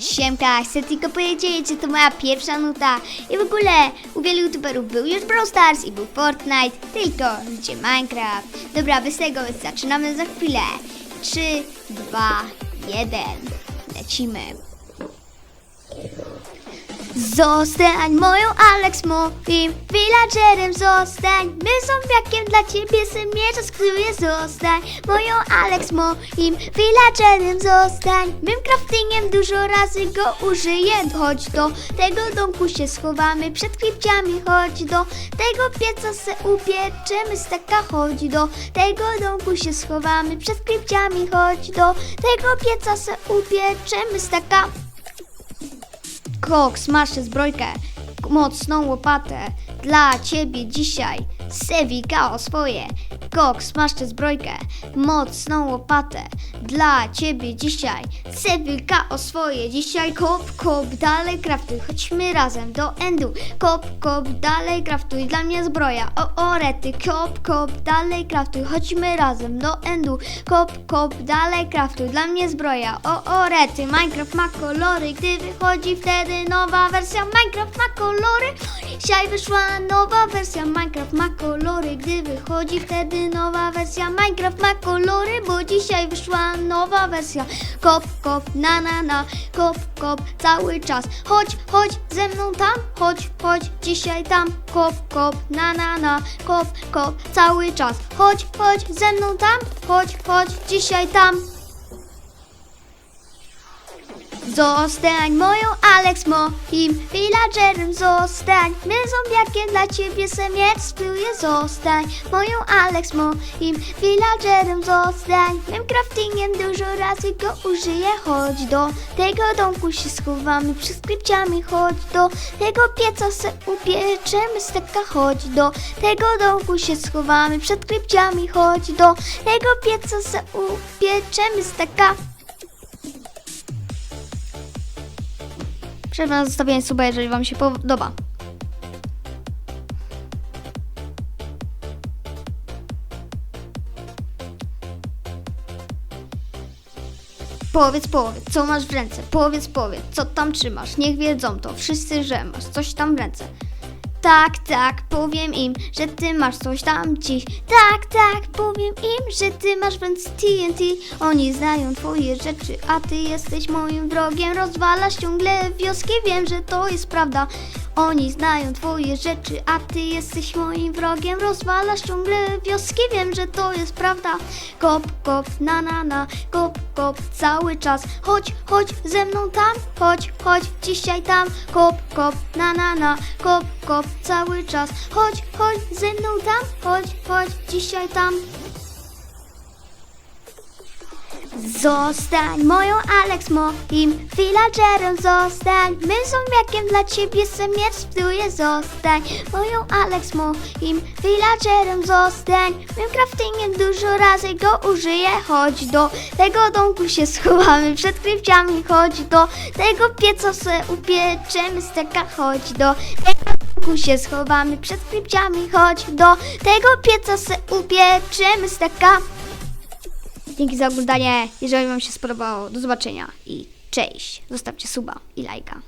Siemka, chcę tylko powiedzieć, że to moja pierwsza nuta i w ogóle u wielu youtuberów był już Brawl Stars i był Fortnite, tylko gdzie Minecraft. Dobra, bez tego zaczynamy za chwilę. 3, 2, 1, lecimy. Zostań moją Alex moim villagerem zostań. My zombiakiem dla ciebie semierza skryję zostań. Moją Alex moim villagerem zostań. Mym craftingiem dużo razy go użyję. Chodź do tego domku się schowamy przed klipciami Chodź do tego pieca se upieczemy staka Chodź do tego domku się schowamy przed klipciami Chodź do tego pieca se upieczemy staka Koks, masz zbrojkę, mocną łopatę. Dla ciebie dzisiaj Sewika o swoje. Koks, masz zbrojkę, mocną łopatę. Dla ciebie dzisiaj Sewika o swoje. Dzisiaj kop, kop, dalej kraftuj. Chodźmy razem do endu. Kop, kop, dalej kraftuj. Dla mnie zbroja, o orety. Kop, kop, dalej kraftuj. Chodźmy razem do endu. Kop, kop, dalej kraftuj. Dla mnie zbroja, o orety. Minecraft ma kolory, gdy wychodzi wtedy nowa wersja. Minecraft ma kolory. Dzisiaj wyszła nowa wersja. Minecraft ma kolory, gdy wychodzi wtedy nowa wersja. Minecraft ma kolory, bo dzisiaj wyszła nowa wersja. Kop, kop, na na na, kop, kop, cały czas. Chodź, chodź ze mną tam, chodź, chodź, dzisiaj tam. Kop, kop, na na na, kop, kop, cały czas. Chodź, chodź ze mną tam, chodź, chodź, dzisiaj tam. Zostań moją Alex moim villagerem zostań. My zombiakiem dla ciebie semiec spluję zostań Moją Alex moim villagerem zostań. Mym craftingiem dużo razy go użyję. Chodź do tego domku się schowamy przed skrypciami. Chodź do tego pieca se upieczemy steka Chodź do tego domku się schowamy przed skrypciami. Chodź do tego pieca se upieczemy steka Przerwę na zostawienie suba, jeżeli Wam się podoba. Powiedz, powiedz, co masz w ręce? Powiedz, powiedz, co tam trzymasz? Niech wiedzą to wszyscy, że masz coś tam w ręce. Tak, tak, powiem im, że ty masz coś tam dziś. Tak, tak, powiem im, że ty masz w ręce TNT. Oni znają twoje rzeczy, a ty jesteś moim wrogiem. Rozwalasz ciągle wioski, wiem, że to jest prawda. Oni znają twoje rzeczy, a ty jesteś moim wrogiem. Rozwalasz ciągle wioski, wiem, że to jest prawda. Kop, kop, na na na, kop, kop, cały czas. Chodź, chodź ze mną tam, chodź, chodź, dzisiaj tam. Kop, kop, na na na, kop, kop, cały czas. Chodź, chodź ze mną tam, chodź, chodź, dzisiaj tam. Zostań moją Alex moim villagerem zostań My zombiakiem dla ciebie semiec spluję zostań Moją Alex moim villagerem zostań Mym craftingiem dużo razy go użyję Chodź do tego domku się schowamy przed krypciami Chodź do tego pieca se upieczemy steka Chodź do tego domku się schowamy przed krypciami Chodź do tego pieca se upieczemy steka Dzięki za oglądanie. Jeżeli Wam się spodobało, do zobaczenia i cześć. Zostawcie suba i lajka.